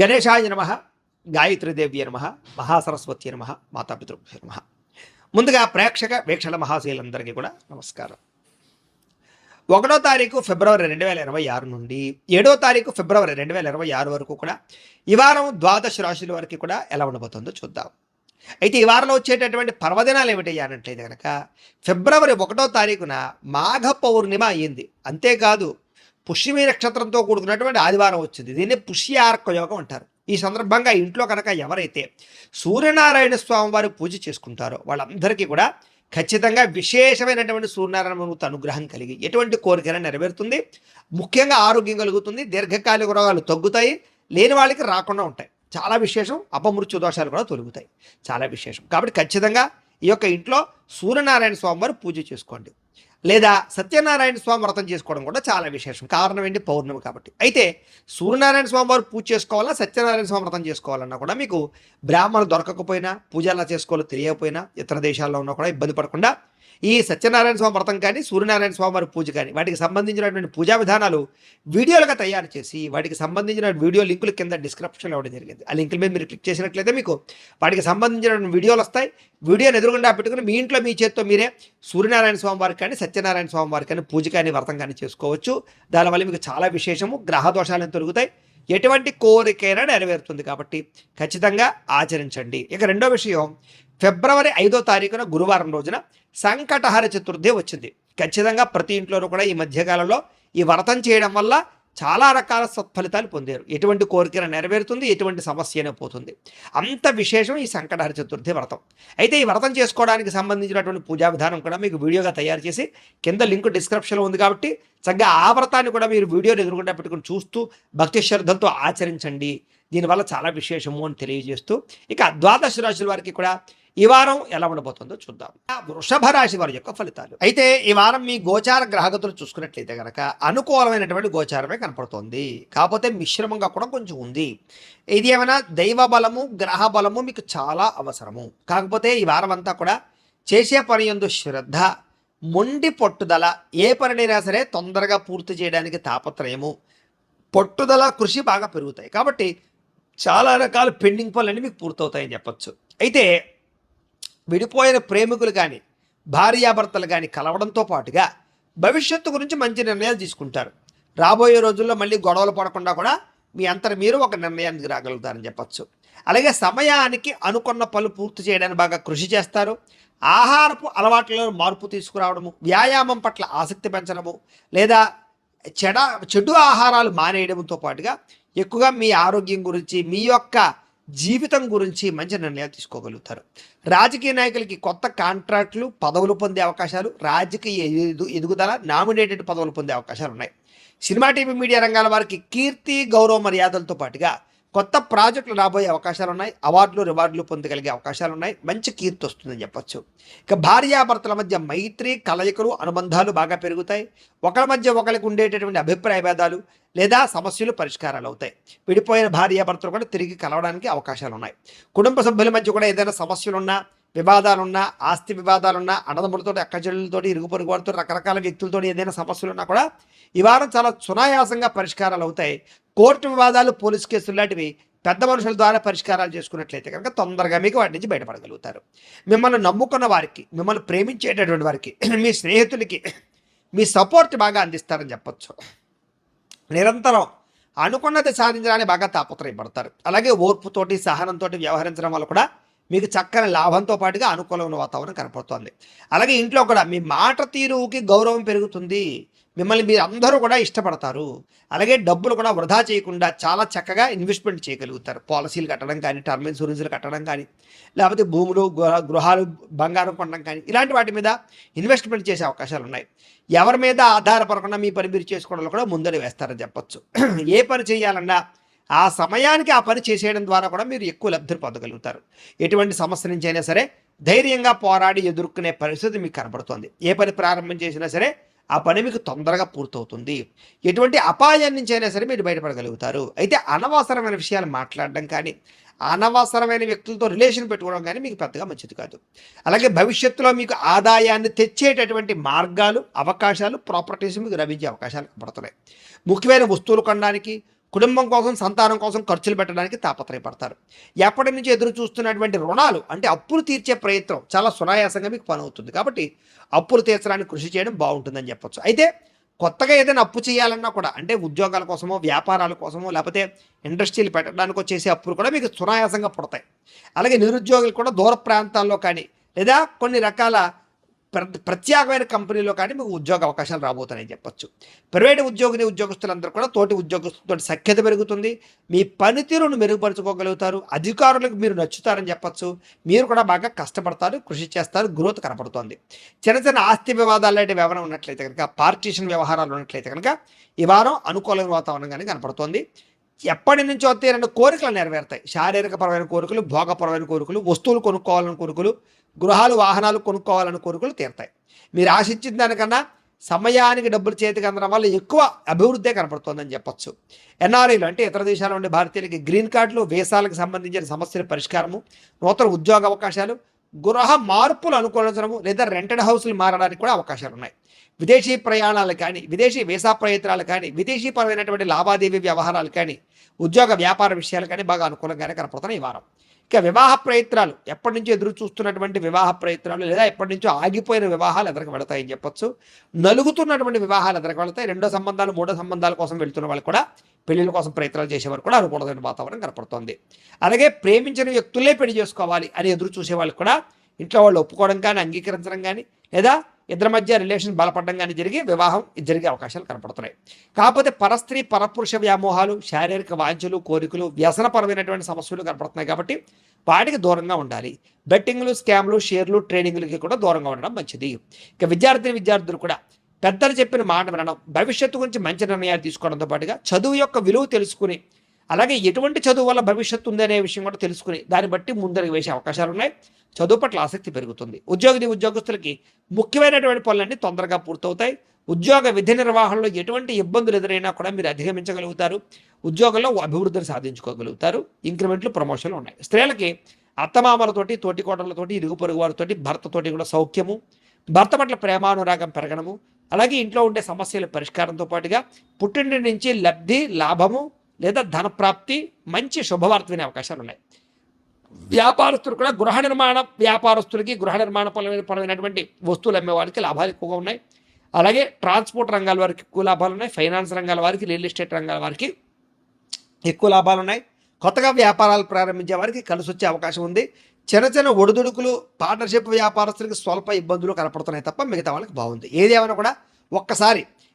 గణేశాయ నమ గాయత్రీదేవ్య నమ మహాసరస్వతి నమ మాతాపితృభ్య నమ. ముందుగా ప్రేక్షక వీక్షల మహాశీలందరికీ కూడా నమస్కారం. ఒకటో తారీఖు ఫిబ్రవరి రెండు వేల ఇరవై ఆరు నుండి ఏడో తారీఖు ఫిబ్రవరి రెండు వేల ఇరవై ఆరు వరకు కూడా ఈ వారం ద్వాదశ రాశుల వరకు కూడా ఎలా ఉండబోతుందో చూద్దాం. అయితే ఈ వారంలో వచ్చేటటువంటి పర్వదినాలు ఏమిటి అన్నట్లయితే కనుక ఫిబ్రవరి ఒకటో తారీఖున మాఘ పౌర్ణిమ అయ్యింది అంతేకాదు పుష్యమి నక్షత్రంతో కూడుకున్నటువంటి ఆదివారం వచ్చింది. దీన్ని పుష్యార్క యోగం అంటారు. ఈ సందర్భంగా ఇంట్లో కనుక ఎవరైతే సూర్యనారాయణ స్వామి వారి పూజ చేసుకుంటారో వాళ్ళందరికీ కూడా ఖచ్చితంగా విశేషమైనటువంటి సూర్యనారాయణమూర్తి అనుగ్రహం కలిగి ఎటువంటి కోరికైనా నెరవేరుతుంది. ముఖ్యంగా ఆరోగ్యం కలుగుతుంది దీర్ఘకాలిక రోగాలు తగ్గుతాయి లేని వాళ్ళకి రాకుండా ఉంటాయి. చాలా విశేషం అపమృత్యు దోషాలు కూడా తొలుగుతాయి. చాలా విశేషం. కాబట్టి ఖచ్చితంగా ఈ యొక్క ఇంట్లో సూర్యనారాయణ స్వామి వారు పూజ చేసుకోండి. లేదా సత్యనారాయణ స్వామి వ్రతం చేసుకోవడం కూడా చాలా విశేషం. కారణం ఏంటి? పౌర్ణమి కాబట్టి. అయితే సూర్యనారాయణ స్వామి వారు పూజ చేసుకోవాలా? సత్యనారాయణ స్వామి వ్రతం చేసుకోవాలన్నా కూడా మీకు బ్రాహ్మణులు దొరకకపోయినా పూజ ఎలా చేసుకోవాలో తెలియకపోయినా ఇతర దేశాల్లో ఉన్నా కూడా ఇబ్బంది పడకుండా ఈ సత్యనారాయణ స్వామి వ్రతం కానీ సూర్యనారాయణ స్వామి వారి పూజ కానీ వాటికి సంబంధించినటువంటి పూజా విధానాలు వీడియోలుగా తయారు చేసి వాటికి సంబంధించిన వీడియో లింకులు కింద డిస్క్రిప్షన్లో ఇవ్వడం జరిగింది. ఆ లింకుల మీద మీరు క్లిక్ చేసినట్లయితే మీకు వాటికి సంబంధించిన వీడియోలు వస్తాయి. వీడియోని ఎదురుగుండా పెట్టుకుని మీ ఇంట్లో మీ చేత్తో మీరే సూర్యనారాయణ స్వామి వారికి కానీ సత్యనారాయణ స్వామి వారికి కానీ పూజ కానీ వ్రతం కానీ చేసుకోవచ్చు. దానివల్ల మీకు చాలా విశేషము గ్రహ దోషాలను తొలుగుతాయి? ఎటువంటి కోరికైనా నెరవేరుతుంది కాబట్టి ఖచ్చితంగా ఆచరించండి. ఇక రెండో విషయం ఫిబ్రవరి ఐదో తారీఖున గురువారం రోజున సంకటహర చతుర్థి వచ్చింది. ఖచ్చితంగా ప్రతి ఇంట్లోనూ కూడా ఈ మధ్యకాలంలో ఈ వ్రతం చేయడం వల్ల చాలా రకాల సత్ఫలితాలు పొందారు. ఎటువంటి కోరిక నెరవేరుతుంది ఎటువంటి సమస్యనే పోతుంది. అంత విశేషం ఈ సంకటహర చతుర్థి వ్రతం. అయితే ఈ వ్రతం చేసుకోవడానికి సంబంధించినటువంటి పూజా విధానం కూడా మీకు వీడియోగా తయారు చేసి కింద లింక్ డిస్క్రిప్షన్లో ఉంది కాబట్టి చక్కగా ఆ వ్రతాన్ని కూడా మీరు వీడియోని ఎదురుకుండా పెట్టుకుని చూస్తూ భక్తి శ్రద్ధలతో ఆచరించండి. దీనివల్ల చాలా విశేషము అని తెలియజేస్తూ ఇక ద్వాదశ రాశుల వారికి కూడా ఈ వారం ఎలా ఉండబోతుందో చూద్దాం. వృషభ రాశి వారి యొక్క ఫలితాలు. అయితే ఈ వారం మీ గోచార గ్రహగతులు చూసుకున్నట్లయితే కనుక అనుకూలమైనటువంటి గోచారమే కనపడుతోంది. కాకపోతే మిశ్రమంగా కూడా కొంచెం ఉంది. ఇది ఏమైనా దైవ బలము గ్రహ బలము మీకు చాలా అవసరము. కాకపోతే ఈ వారం అంతా కూడా చేసే పని ఎందు శ్రద్ధ మొండి పట్టుదల ఏ పనినైనా సరే తొందరగా పూర్తి చేయడానికి తాపత్రయము. పట్టుదల కృషి బాగా పెరుగుతాయి. కాబట్టి చాలా రకాల పెండింగ్ పనులన్నీ మీకు పూర్తవుతాయని చెప్పచ్చు. అయితే విడిపోయిన ప్రేమికులు కానీ భార్యాభర్తలు కానీ కలవడంతో పాటుగా భవిష్యత్తు గురించి మంచి నిర్ణయాలు తీసుకుంటారు. రాబోయే రోజుల్లో మళ్ళీ గొడవలు పడకుండా కూడా మీ అంతర మీరు ఒక నిర్ణయానికి రాగలుగుతారని చెప్పచ్చు. అలాగే సమయానికి అనుకున్న పనులు పూర్తి చేయడానికి బాగా కృషి చేస్తారు. ఆహారపు అలవాట్లలో మార్పు తీసుకురావడము వ్యాయామం పట్ల ఆసక్తి పెంచడము లేదా చెడ చెడు ఆహారాలు మానేయడంతో పాటుగా ఎక్కువగా మీ ఆరోగ్యం గురించి మీ యొక్క జీవితం గురించి మంచి నిర్ణయాలు తీసుకోగలుగుతారు. రాజకీయ నాయకులకి కొత్త కాంట్రాక్టులు పదవులు పొందే అవకాశాలు రాజకీయ ఎదు ఎదుగుదల నామినేటెడ్ పదవులు పొందే అవకాశాలు ఉన్నాయి. సినిమా టీవీ మీడియా రంగాల వారికి కీర్తి గౌరవ మర్యాదలతో పాటుగా కొత్త ప్రాజెక్టులు రాబోయే అవకాశాలు ఉన్నాయి అవార్డులు రివార్డులు పొందగలిగే అవకాశాలు ఉన్నాయి మంచి కీర్తి వస్తుందని చెప్పొచ్చు. ఇక భార్యాభర్తల మధ్య మైత్రి కలయికలు అనుబంధాలు బాగా పెరుగుతాయి. ఒకరి మధ్య ఒకరికి ఉండేటటువంటి అభిప్రాయ భేదాలు లేదా సమస్యలు పరిష్కారాలు అవుతాయి విడిపోయిన భార్యాభర్తలు కూడా తిరిగి కలవడానికి అవకాశాలు ఉన్నాయి కుటుంబ సభ్యుల మధ్య కూడా ఏదైనా సమస్యలున్నా వివాదాలున్నా ఆస్తి వివాదాలున్నా అన్నదమ్ములతో అక్కచెల్లెలతో ఇరుగు పొరుగు వారితో రకరకాల వ్యక్తులతో ఏదైనా సమస్యలు ఉన్నా కూడా ఈ వారం చాలా సునాయాసంగా పరిష్కారాలు అవుతాయి. కోర్టు వివాదాలు పోలీస్ కేసులు లాంటివి పెద్ద మనుషుల ద్వారా పరిష్కారాలు చేసుకున్నట్లయితే కనుక తొందరగా మీకు వాటి నుంచి బయటపడగలుగుతారు. మిమ్మల్ని నమ్ముకున్న వారికి మిమ్మల్ని ప్రేమించేటటువంటి వారికి మీ స్నేహితులకి మీ సపోర్ట్ బాగా అందిస్తారని చెప్పచ్చు. నిరంతరం అనుకున్నది సాధించడానికి బాగా తాపత్రయపడతారు. అలాగే ఓర్పుతోటి సహనంతో వ్యవహరించడం వల్ల కూడా మీకు చక్కని లాభంతో పాటుగా అనుకూలమైన వాతావరణం కనపడుతోంది. అలాగే ఇంట్లో కూడా మీ మాట తీరుకి గౌరవం పెరుగుతుంది. మిమ్మల్ని మీరు అందరూ కూడా ఇష్టపడతారు. అలాగే డబ్బులు కూడా వృధా చేయకుండా చాలా చక్కగా ఇన్వెస్ట్మెంట్ చేయగలుగుతారు. పాలసీలు కట్టడం కానీ టర్మ్ ఇన్సూరెన్స్లు కట్టడం కానీ లేకపోతే భూములు గృహ- గృహాలు బంగారం కొనడం కానీ ఇలాంటి వాటి మీద ఇన్వెస్ట్మెంట్ చేసే అవకాశాలు ఉన్నాయి. ఎవరి మీద ఆధారపడకుండా మీ పని మీరు చేసుకోవడంలో కూడా ముందడి వేస్తారని చెప్పచ్చు. ఏ పని చేయాలన్నా ఆ సమయానికి ఆ పని చేసేయడం ద్వారా కూడా మీరు ఎక్కువ లబ్ధిని పొందగలుగుతారు. ఎటువంటి సమస్య నుంచి అయినా సరే ధైర్యంగా పోరాడి ఎదుర్కొనే పరిస్థితి మీకు కనబడుతుంది. ఏ పని ప్రారంభం చేసినా సరే ఆ పని మీకు తొందరగా పూర్తవుతుంది. ఎటువంటి అపాయం నుంచి అయినా సరే మీరు బయటపడగలుగుతారు. అయితే అనవసరమైన విషయాలు మాట్లాడడం కానీ అనవసరమైన వ్యక్తులతో రిలేషన్ పెట్టుకోవడం కానీ మీకు పెద్దగా మంచిది కాదు. అలాగే భవిష్యత్తులో మీకు ఆదాయాన్ని తెచ్చేటటువంటి మార్గాలు అవకాశాలు ప్రాపర్టీస్ మీకు లభించే అవకాశాలు కనబడుతున్నాయి. ముఖ్యమైన వస్తువులు కొనడానికి కుటుంబం కోసం సంతానం కోసం ఖర్చులు పెట్టడానికి తాపత్రయపడతారు. ఎప్పటి నుంచి ఎదురు చూస్తున్నటువంటి రుణాలు అంటే అప్పులు తీర్చే ప్రయత్నం చాలా సునాయాసంగా మీకు పని అవుతుంది కాబట్టి అప్పులు తీర్చడానికి కృషి చేయడం బాగుంటుందని చెప్పొచ్చు. అయితే కొత్తగా ఏదైనా అప్పు చేయాలన్నా కూడా అంటే ఉద్యోగాల కోసమో వ్యాపారాల కోసమో లేకపోతే ఇండస్ట్రీలు పెట్టడానికి వచ్చేసి అప్పులు కూడా మీకు సునాయాసంగా పుడతాయి. అలాగే నిరుద్యోగులు కూడా దూర ప్రాంతాల్లో కానీ లేదా కొన్ని రకాల ప్రత్యేకమైన కంపెనీలో కానీ మీకు ఉద్యోగ అవకాశాలు రాబోతున్నాయని చెప్పొచ్చు. ప్రైవేట్ ఉద్యోగిని ఉద్యోగస్తులందరూ కూడా తోటి ఉద్యోగస్తులతో సఖ్యత పెరుగుతుంది. మీ పనితీరును మెరుగుపరుచుకోగలుగుతారు. అధికారులకు మీరు నచ్చుతారని చెప్పొచ్చు. మీరు కూడా బాగా కష్టపడతారు కృషి చేస్తారు గ్రోత్ కనపడుతోంది. చిన్న చిన్న ఆస్తి వివాదాలు లాంటి ఏమైనా ఉన్నట్లయితే కనుక పార్టీషన్ వ్యవహారాలు ఉన్నట్లయితే కనుక ఈ వారం అనుకూలమైన వాతావరణం కానీ కనపడుతోంది. ఎప్పటి నుంచో తీరని కోరికలు నెరవేరుతాయి. శారీరక పరమైన కోరికలు భోగపరమైన కోరికలు వస్తువులు కొనుక్కోవాలని కోరికలు గృహాలు వాహనాలు కొనుక్కోవాలని కోరికలు తీరుతాయి. మీరు ఆశించిన దానికన్నా సమయానికి డబ్బులు చేతికి అందడం వల్ల ఎక్కువ అభివృద్ధి కనపడుతోందని చెప్పొచ్చు. ఎన్ఆర్ఐలు అంటే ఇతర దేశాల నుండి భారతీయులకి గ్రీన్ కార్డులు వేసాలకు సంబంధించిన సమస్యల పరిష్కారము నూతన ఉద్యోగ అవకాశాలు గృహ మార్పులు అనుకూలించడము లేదా రెంటెడ్ హౌస్లు మారడానికి కూడా అవకాశాలు ఉన్నాయి విదేశీ ప్రయాణాలు కానీ విదేశీ వీసా ప్రయత్నాలు కానీ విదేశీ పరమైనటువంటి లావాదేవీ వ్యవహారాలు కానీ ఉద్యోగ వ్యాపార విషయాలు కానీ బాగా అనుకూలంగానే కనపడుతున్నాయి ఈ వారం. ఇక వివాహ ప్రయత్నాలు ఎప్పటి నుంచో ఎదురు చూస్తున్నటువంటి వివాహ ప్రయత్నాలు లేదా ఎప్పటి నుంచో ఆగిపోయిన వివాహాలు ఎదరికి వెళతాయని చెప్పొచ్చు. నలుగుతున్నటువంటి వివాహాలు ఎదురుకు వెళతాయి. రెండో సంబంధాలు మూడో సంబంధాల కోసం వెళ్తున్న వాళ్ళు కూడా పెళ్ళిళ్ళ కోసం ప్రయత్నాలు చేసేవారు కూడా అనుకూలమైన వాతావరణం కనపడుతోంది. అలాగే ప్రేమించిన వ్యక్తులే పెళ్ళి చేసుకోవాలి అని ఎదురు చూసే వాళ్ళు కూడా ఇంట్లో వాళ్ళు ఒప్పుకోవడం కానీ అంగీకరించడం కానీ లేదా ఇద్దరి మధ్య రిలేషన్ బలపడడం కానీ జరిగి వివాహం జరిగే అవకాశాలు కనపడుతున్నాయి. కాకపోతే పరస్త్రీ పరపురుష వ్యామోహాలు శారీరక వాంఛలు కోరికలు వ్యసనపరమైనటువంటి సమస్యలు కనపడుతున్నాయి కాబట్టి వాటికి దూరంగా ఉండాలి. బెట్టింగ్లు స్కామ్లు షేర్లు ట్రేడింగ్లకి కూడా దూరంగా ఉండడం మంచిది. ఇక విద్యార్థిని విద్యార్థులు కూడా పెద్దలు చెప్పిన మాట వినడం భవిష్యత్తు గురించి మంచి నిర్ణయాలు తీసుకోవడంతో పాటుగా చదువు యొక్క విలువ తెలుసుకుని అలాగే ఎటువంటి చదువు వల్ల భవిష్యత్తు ఉందనే విషయం కూడా తెలుసుకుని దాన్ని బట్టి ముందరికి వేసే అవకాశాలు ఉన్నాయి. చదువు పట్ల ఆసక్తి పెరుగుతుంది. ఉద్యోగిని ఉద్యోగస్తులకి ముఖ్యమైనటువంటి పనులన్నీ తొందరగా పూర్తవుతాయి. ఉద్యోగ విధి నిర్వహణలో ఎటువంటి ఇబ్బందులు ఎదురైనా కూడా మీరు అధిగమించగలుగుతారు. ఉద్యోగంలో అభివృద్ధిని సాధించుకోగలుగుతారు. ఇంక్రిమెంట్లు ప్రమోషన్లు ఉన్నాయి. స్త్రీలకి అత్తమామలతోటి తోటికోటలతోటి ఇరుగు పొరుగు వారితోటి భర్తతోటి కూడా సౌఖ్యము భర్త పట్ల ప్రేమానురాగం పెరగడము అలాగే ఇంట్లో ఉండే సమస్యల పరిష్కారంతో పాటుగా పుట్టింటి నుంచి లబ్ధి లాభము లేదా ధనప్రాప్తి మంచి శుభవార్త వినే అవకాశాలు ఉన్నాయి వ్యాపారస్తులు కూడా గృహ నిర్మాణ వ్యాపారస్తులకి గృహ నిర్మాణ పరమైన పరమైనటువంటి వస్తువులు అమ్మే వాళ్ళకి లాభాలు ఎక్కువగా ఉన్నాయి. అలాగే ట్రాన్స్పోర్ట్ రంగాల వారికి ఎక్కువ లాభాలు ఉన్నాయి. ఫైనాన్స్ రంగాల వారికి రియల్ ఎస్టేట్ రంగాల వారికి ఎక్కువ లాభాలు ఉన్నాయి. కొత్తగా వ్యాపారాలు ప్రారంభించే వారికి కలిసి వచ్చే అవకాశం ఉంది. చిన్న చిన్న ఒడిదుడుకులు పార్ట్నర్షిప్ వ్యాపారస్తులకి స్వల్ప ఇబ్బందులు కనపడుతున్నాయి తప్ప మిగతా వాళ్ళకి బాగుంది. ఏదేమైనా కూడా ఒక్కసారి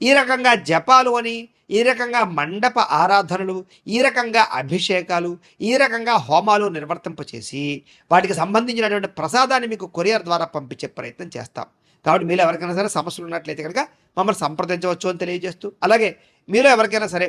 ఈ రకంగా జపాలు అని ఈ రకంగా మండప ఆరాధనలు ఈ రకంగా అభిషేకాలు ఈ రకంగా హోమాలు నిర్వర్తింపచేసి వాటికి సంబంధించినటువంటి ప్రసాదాన్ని మీకు కొరియర్ ద్వారా పంపించే ప్రయత్నం చేస్తాం. కాబట్టి మీరు ఎవరికైనా సరే సమస్యలు ఉన్నట్లయితే కనుక మమ్మల్ని సంప్రదించవచ్చు అని తెలియజేస్తూ అలాగే మీరు ఎవరికైనా సరే